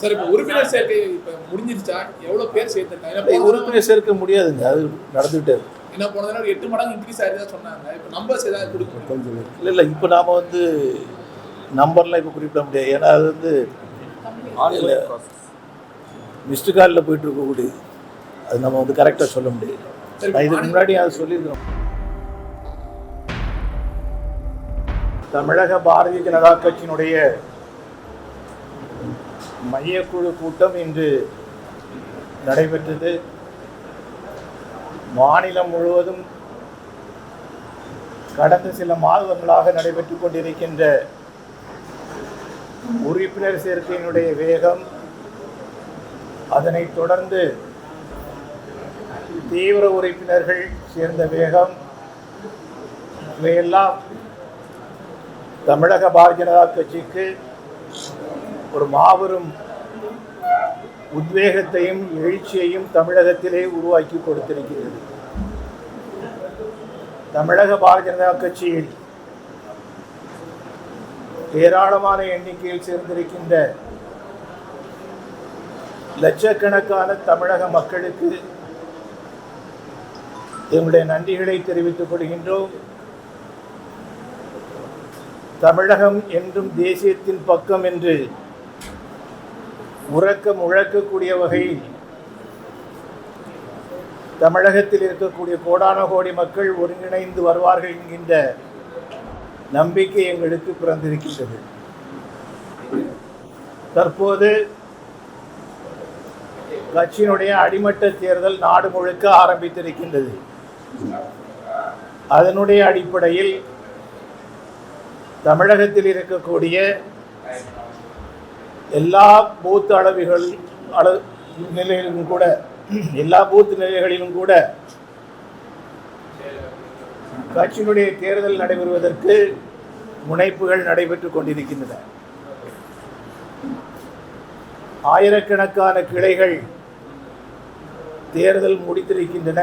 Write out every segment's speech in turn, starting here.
Sir இப்போ உறுப்பினர் சேர்க்கை இப்போ முடிஞ்சிருச்சா? எவ்வளோ பேர் சேர்த்துருக்காங்க? உறுப்பினர் சேர்க்க முடியாதுங்க. அது நடந்துகிட்டே இருக்கு. ஏன்னா போன தடவை எட்டு மடங்கு இன்க்ரீஸ் ஆயிருந்தா சொன்னாங்க. இப்போ நம்பர்ஸ் ஏதாவது கொடுக்க முடியும்? கொஞ்சம் இல்லை இல்லை இப்போ நாம் வந்து நம்பர்லாம் இப்போ குறிப்பிட முடியாது. ஏன்னா அது வந்து மிஸ்டு காலில் போயிட்டு இருக்கக்கூடிய அது நம்ம வந்து கரெக்டாக சொல்ல முடியாது. இதுக்கு முன்னாடி அது சொல்லியிருக்கோம் தமிழக பாரதிய ஜனதா கட்சியினுடைய மையக்குழு கூட்டம் இன்று நடைபெற்றது. மாநிலம் முழுவதும் கடந்த சில மாதங்களாக நடைபெற்று கொண்டிருக்கின்ற உறுப்பினர் சேர்க்கையினுடைய வேகம் அதனைத் தொடர்ந்து தீவிர உறுப்பினர்கள் சேர்ந்த வேகம் இவையெல்லாம் தமிழக பாரதிய ஜனதா கட்சிக்கு ஒரு மாபெரும் உத்வேகத்தையும் எழுச்சியையும் தமிழகத்திலே உருவாக்கி கொடுத்திருக்கிறது. தமிழக பாரதிய ஜனதா கட்சியில் ஏராளமான எண்ணிக்கையில் சேர்ந்திருக்கின்ற லட்சக்கணக்கான தமிழக மக்களுக்கு எங்களுடைய நன்றிகளை தெரிவித்துக் கொள்கின்றோம். தமிழகம் என்றும் தேசியத்தின் பக்கம் என்று உறக்க முழக்கக்கூடிய வகையில் தமிழகத்தில் இருக்கக்கூடிய கோடான கோடி மக்கள் ஒருங்கிணைந்து வருவார்கள் என்கின்ற நம்பிக்கை எங்களுக்கு பிறந்திருக்கின்றது. தற்போது கட்சியினுடைய அடிமட்ட தேர்தல் நாடு முழுக்க ஆரம்பித்திருக்கின்றது. அதனுடைய அடிப்படையில் தமிழகத்தில் இருக்கக்கூடிய எல்லா பூத் அளவுகள் அள நிலையிலும் கூட எல்லா பூத் நிலைகளிலும் கூட கட்சியினுடைய தேர்தல் நடைபெறுவதற்கு முனைப்புகள் நடைபெற்றுக் கொண்டிருக்கின்றன. ஆயிரக்கணக்கான கிளைகள் தேர்தல் முடித்திருக்கின்றன.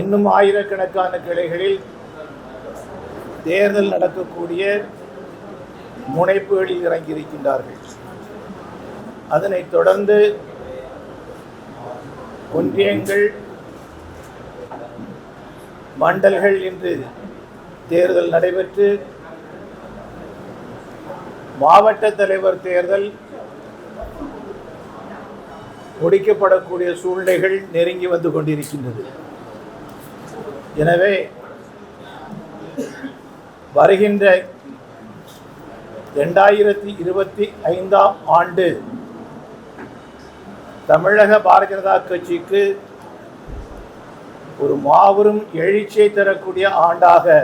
இன்னும் ஆயிரக்கணக்கான கிளைகளில் தேர்தல் நடக்கக்கூடிய முனைப்புகளில் இறங்கியிருக்கின்றார்கள். அதனைத் தொடர்ந்து ஒன்றியங்கள் மண்டல்கள் என்று தேர்தல் நடைபெற்று மாவட்ட தலைவர் தேர்தல் முடிக்கப்படக்கூடிய சூழ்நிலைகள் நெருங்கி வந்து கொண்டிருக்கின்றது. எனவே வருகின்ற ரெண்டாயிரத்தி இருபத்தி ஐந்தாம் ஆண்டு தமிழக பாரதிய ஜனதா கட்சிக்கு ஒரு மாபெரும் எழுச்சியை தரக்கூடிய ஆண்டாக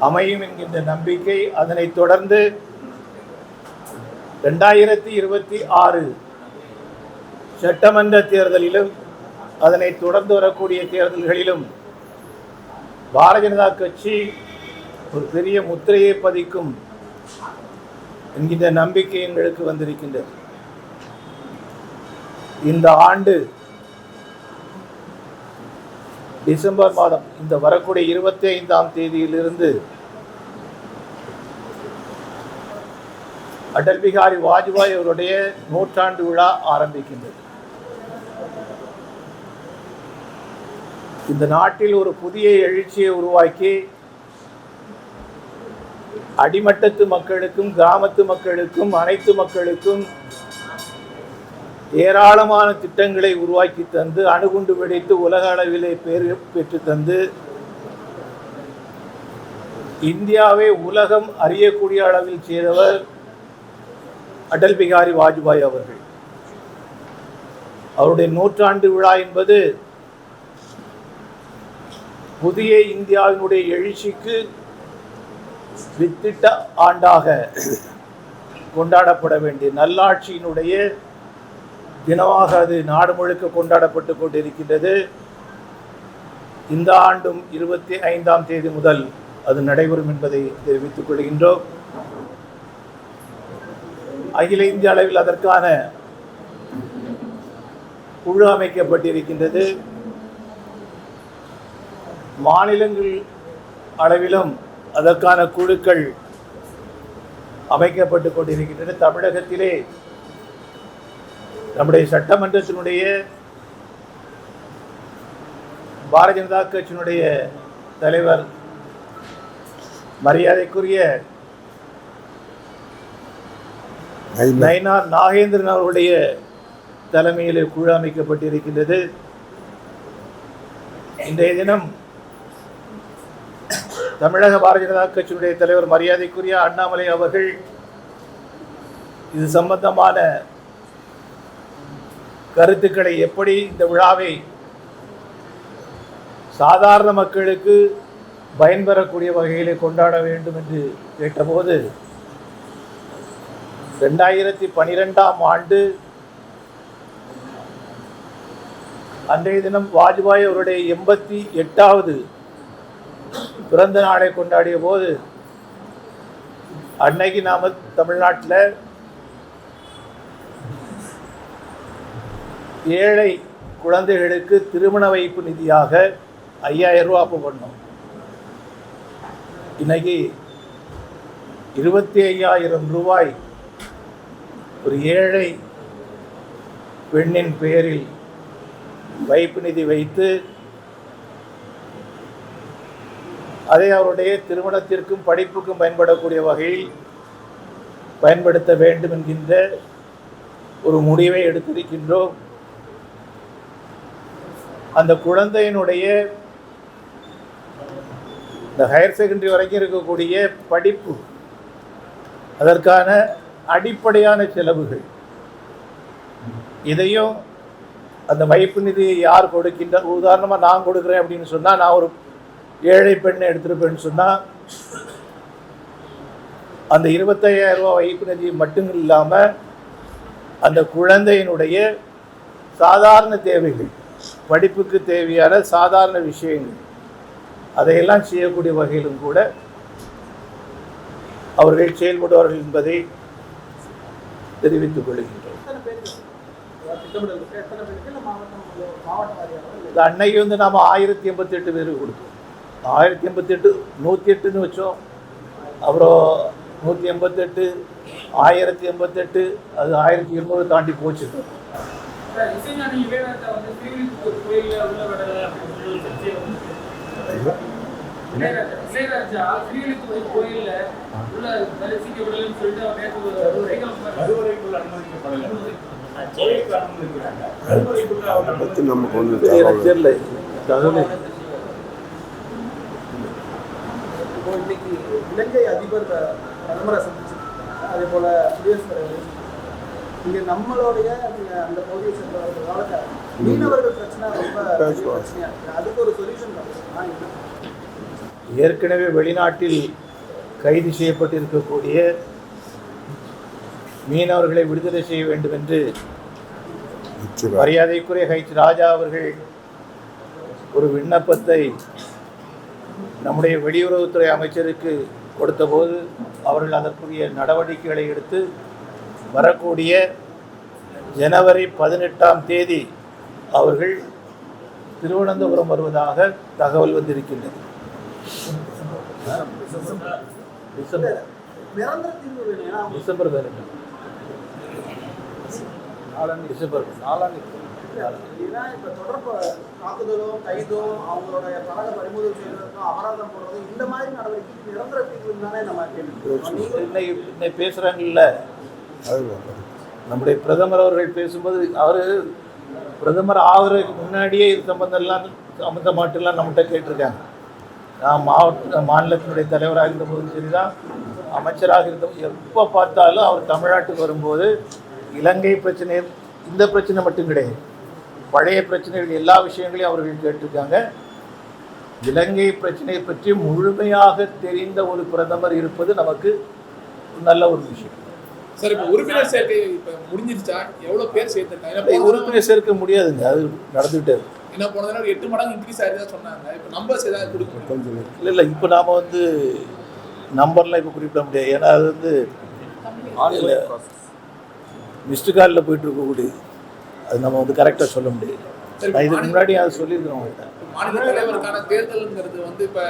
அமையும் என்கின்ற நம்பிக்கை அதனைத் தொடர்ந்து ரெண்டாயிரத்தி இருபத்தி ஆறு சட்டமன்ற தேர்தலிலும் அதனைத் தொடர்ந்து வரக்கூடிய தேர்தல்களிலும் பாரதிய ஜனதா கட்சி ஒரு பெரிய முத்திரையை பதிக்கும் என்கின்ற நம்பிக்கை எங்களுக்கு வந்திருக்கின்றது. இந்த ஆண்டு டிசம்பர் மாதம் இந்த வரக்கூடிய இருபத்தி ஐந்தாம் தேதியிலிருந்து அடல் பிகாரி வாஜ்பாய் அவருடைய நூற்றாண்டு விழா ஆரம்பிக்கின்றது. இந்த நாட்டில் ஒரு புதிய எழுச்சியை உருவாக்கி அடிமட்டத்து மக்களுக்கும் கிராமத்து மக்களுக்கும் அனைத்து மக்களுக்கும் ஏராளமான திட்டங்களை உருவாக்கி தந்து அணுகுண்டு வெடித்து உலக அளவிலே பேர் பெற்று தந்து இந்தியாவை உலகம் அறியக்கூடிய அளவில் செய்தவர் அடல் பிகாரி வாஜ்பாய் அவர்கள். அவருடைய நூற்றாண்டு விழா என்பது புதிய இந்தியாவினுடைய எழுச்சிக்கு வித்திட்ட ஆண்டாக கொண்டாடப்பட வேண்டிய நல்லாட்சியினுடைய தினமாக அது நாடு முழுக்க கொண்டாடப்பட்டு கொண்டிருக்கின்றது. இந்த ஆண்டும் இருபத்தி ஐந்தாம் தேதி முதல் அது நடைபெறும் என்பதை தெரிவித்துக் கொள்கின்றோம். அகில இந்திய அளவில் அதற்கான குழு அமைக்கப்பட்டிருக்கின்றது. மாநிலங்கள் அளவிலும் அதற்கான குழுக்கள் அமைக்கப்பட்டு கொண்டிருக்கின்றன. தமிழகத்திலே நம்முடைய சட்டமன்றத்தினுடைய பாரதிய ஜனதா கட்சியினுடைய தலைவர் மரியாதைக்குரிய நயினார் நாகேந்திரன் அவர்களுடைய தலைமையில் குழு அமைக்கப்பட்டிருக்கின்றது. இன்றைய தினம் தமிழக பாரதிய ஜனதா கட்சியினுடைய தலைவர் மரியாதைக்குரிய அண்ணாமலை அவர்கள் இது சம்பந்தமான கருத்துக்களை எப்படி இந்த விழாவை சாதாரண மக்களுக்கு பயன்பெறக்கூடிய வகையிலே கொண்டாட வேண்டும் என்று கேட்டபோது ரெண்டாயிரத்தி பனிரெண்டாம் ஆண்டு அன்றைய தினம் வாஜ்பாய் அவருடைய எண்பத்தி எட்டாவது பிறந்த நாளை கொண்டாடிய போது அன்னைக்கு நாம தமிழ்நாட்டில் ஏழை குழந்தைகளுக்கு திருமண வைப்பு நிதியாக ஐயாயிரம் ரூபா அப்போ பண்ணோம். இன்னைக்கு இருபத்தி ஐயாயிரம் ரூபாய் ஒரு ஏழை பெண்ணின் பெயரில் வைப்பு நிதி வைத்து அதை அவருடைய திருமணத்திற்கும் படிப்புக்கும் பயன்படக்கூடிய வகையில் பயன்படுத்த வேண்டும் என்கின்ற ஒரு முடிவை எடுத்திருக்கின்றோம். அந்த குழந்தையினுடைய இந்த ஹையர் செகண்டரி வரைக்கும் இருக்கக்கூடிய படிப்பு அதற்கான அடிப்படையான செலவுகள். இதையும் அந்த வைப்பு நிதியை யார் கொடுக்கின்ற உதாரணமாக நான் கொடுக்குறேன் அப்படின்னு சொன்னால் நான் ஒரு ஏழை பெண்ணை எடுத்துருப்பேன்னு சொன்னால் அந்த இருபத்தையாயிரம் ரூபாய் வைப்பு நிதி மட்டும் இல்லாமல் அந்த குழந்தையினுடைய சாதாரண தேவைகள் படிப்புக்கு தேவையான சாதாரண விஷயங்கள் அதையெல்லாம் செய்யக்கூடிய வகையிலும் கூட அவர்கள் செயல்படுவார்கள் என்பதை தெரிவித்துக் கொள்கின்றோம். அன்னைக்கு வந்து நாம் ஆயிரத்தி எண்பத்தி எட்டு பேருக்கு கொடுத்தோம். ஆயிரத்தி எண்பத்தி எட்டு நூற்றி எட்டுன்னு வச்சோம். அப்புறம் நூற்றி எண்பத்தெட்டு ஆயிரத்தி எண்பத்தெட்டு அது ஆயிரத்தி எண்ணூறு தாண்டி போச்சு. இளையராஜா வந்து ஸ்ரீவில்லிபுத்தூர் கோயில்ல உள்ள விடல அப்படின்னு சொல்லி ஒரு சர்ச்சை வந்து. இளையராஜா இளையராஜா ஸ்ரீவில்லிபுத்தூர் கோயில்ல உள்ள தரிசிக்க விடலன்னு சொல்லிட்டு அவர் நேற்று ஒரு கைகள் கருவறைக்குள் அனுமதிக்கப்படலை கோயிலுக்கு அனுமதிக்கிறாங்க கருவறைக்குள்ள அவங்க பற்றி நமக்கு ஒன்று எனக்கு தெரியல தகவல் இப்போ இன்னைக்கு அதிபர் பிரதமரை சந்திச்சிருக்காங்க அதே போல குடியரசுத் தலைவர் இங்க நம்மளுடைய அந்த பகுதியை சேர்ந்தவர்களால மீனவர்கள் பிரச்சனை ரொம்ப பெரிய பிரச்சனையா இருக்கு. அதுக்கு ஒரு சொல்யூஷன் ஏற்கனவே வெளிநாட்டில் கைது செய்யப்பட்டிருக்கக்கூடிய மீனவர்களை விடுதலை செய்ய வேண்டும் என்று மரியாதைக்குரிய ஹைச் ராஜா அவர்கள் ஒரு விண்ணப்பத்தை நம்முடைய வெளியுறவுத்துறை அமைச்சருக்கு கொடுத்தபோது அவர்கள் அதற்குரிய நடவடிக்கைகளை எடுத்து வரக்கூடிய ஜனவரி பதினெட்டாம் தேதி அவர்கள் திருவனந்தபுரம் வருவதாக தகவல் வந்திருக்கின்றது. டிசம்பர் டிசம்பர் பதினெட்டு டிசம்பர். ஏன்னா இன்னைக்கு பேசுகிறாங்கல்ல நம்முடைய பிரதமர் அவர்கள் பேசும்போது அவர் பிரதமர் ஆகிறதுக்கு முன்னாடியே இது சம்பந்தம்லாம் சம்பந்தமாட்டெல்லாம் நம்மகிட்ட கேட்டிருக்காங்க. நான் மாவட்ட மாநிலத்தினுடைய தலைவராக இருந்தபோதும் சரி சரிதான் அமைச்சராக இருந்த எப்போ பார்த்தாலும் அவர் தமிழ்நாட்டுக்கு வரும்போது இலங்கை பிரச்சனை இந்த பிரச்சனை மட்டும் கிடையாது. பழைய பிரச்சனைகள் எல்லா விஷயங்களையும் அவர்கள் கேட்டிருக்காங்க. இலங்கை பிரச்சனையை பற்றி முழுமையாக தெரிந்த ஒரு பிரதமர் இருப்பது நமக்கு நல்ல ஒரு விஷயம். சார் இப்போ உறுப்பினர் சேர்க்கை இப்போ முடிஞ்சிருச்சா? எவ்வளோ பேர் சேர்த்துருக்காங்க உறுப்பினர் சேர்க்க முடியாதுங்க. அது நடந்துகிட்டே இருக்கு. என்ன போன தடவை எட்டு மடங்கு இன்க்ரீஸ் ஆயிருந்தா சொன்னாங்க. இப்போ நம்பர்ஸ் ஏதாவது கொடுக்க கொஞ்சம் இல்லை இல்லை இப்போ நாம் வந்து நம்பர்லாம் இப்போ குறிப்பிட முடியாது. ஏன்னா அது வந்து இல்லை மிஸ்டு காலில் போயிட்டு இருக்கக்கூடியது அது நம்ம வந்து கரெக்டாக சொல்ல முடியாது நான் இதுக்கு முன்னாடி அதை சொல்லியிருக்கிறோம் உங்கள்கிட்ட. மாநில தலைவருக்கான தேர்தலுங்கிறது வந்து இப்போ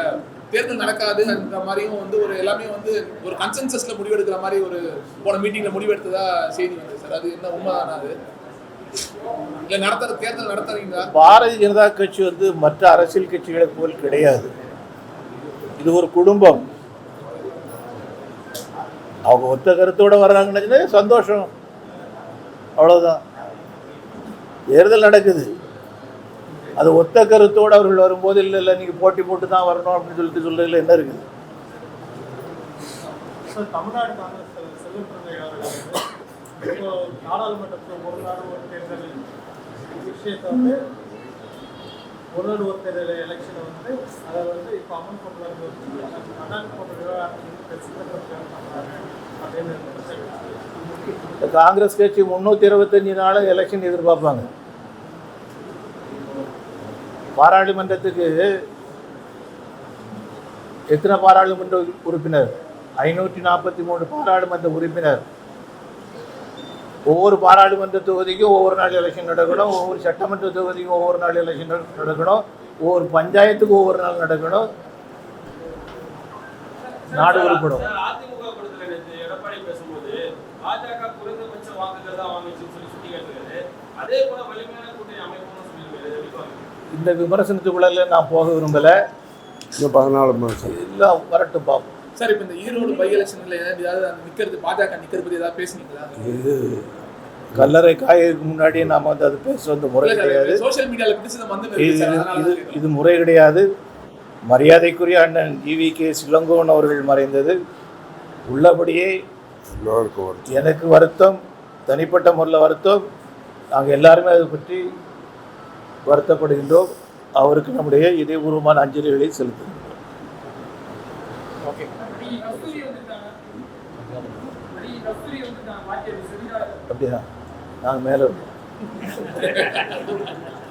தேர்தல் நடக்காதுன்ற மாதிரியும் வந்து ஒரு எல்லாமே வந்து ஒரு கன்சென்சஸ்ல முடிவெடுக்கிற மாதிரி ஒரு போன மீட்டிங்ல முடிவெடுத்ததா செய்தி வந்தது சார். அது என்ன உண்மைதானா அது? இல்ல நடத்துற தேர்தல் நடத்துறீங்களா? பாரதிய ஜனதா கட்சி வந்து மற்ற அரசியல் கட்சிகளை போல் கிடையாது. இது ஒரு குடும்பம். அவங்க ஒத்த கருத்தோட வர்றாங்கன்னு சந்தோஷம். அவ்வளவுதான். தேர்தல் நடக்குது. அது ஒத்த கருத்தோடு அவர்கள் வரும்போது இல்லை இல்லை நீங்கள் போட்டி போட்டு தான் வரணும் அப்படின்னு சொல்லிட்டு சொல்கிறதுல என்ன இருக்குது? சார் வந்து இப்போ ஒரு இந்த காங்கிரஸ் கட்சி முந்நூற்றி இருபத்தஞ்சி நாளும் எலெக்ஷன் எதிர்பார்ப்பாங்க. பாராளுமன்றத்துக்கு எத்தனை பாராளுமன்ற உறுப்பினர்? ஐநூற்றி நாற்பத்தி மூணு பாராளுமன்ற உறுப்பினர். ஒவ்வொரு பாராளுமன்ற தொகுதிக்கும் ஒவ்வொரு நாள் எலெக்ஷன் நடக்கணும். ஒவ்வொரு சட்டமன்ற தொகுதிக்கும் ஒவ்வொரு நாள் எலெக்ஷன் நடக்கணும். ஒவ்வொரு பஞ்சாயத்துக்கும் ஒவ்வொரு நாள் நடக்கணும். நாடு உருப்படும். இந்த விமர்சனத்துக்குள்ள நான் போக விரும்பலை. இன்னும் பதினாலு மாதம் எல்லாம் வரட்டும் பார்ப்போம் சார் இப்போ இந்த ஈரோடு பை எலெக்ஷன்ல ஏதாவது அந்த நிக்கிறது பாஜக நிக்கிறது பத்தி ஏதாவது பேசுனீங்களா? இது கல்லறை காயதுக்கு முன்னாடியே நாம் வந்து அது பேச வந்து முறை கிடையாது. சோஷியல் வந்து இது சார் இது- அதனால இது முறை கிடையாது. மரியாதைக்குரிய அண்ணன் ஜிவி கே சிலங்கோவன் அவர்கள் மறைந்தது. உள்ளபடியே எனக்கு வருத்தம் தனிப்பட்ட முறையில் வருத்தம். நாங்கள் எல்லாருமே அதை பற்றி வருத்தப்படுகின்றோம். அவருக்கு நம்முடைய இதயபூர்வமான அஞ்சலிகளை செமினார் அப்படியா? நாங்கள் மேலே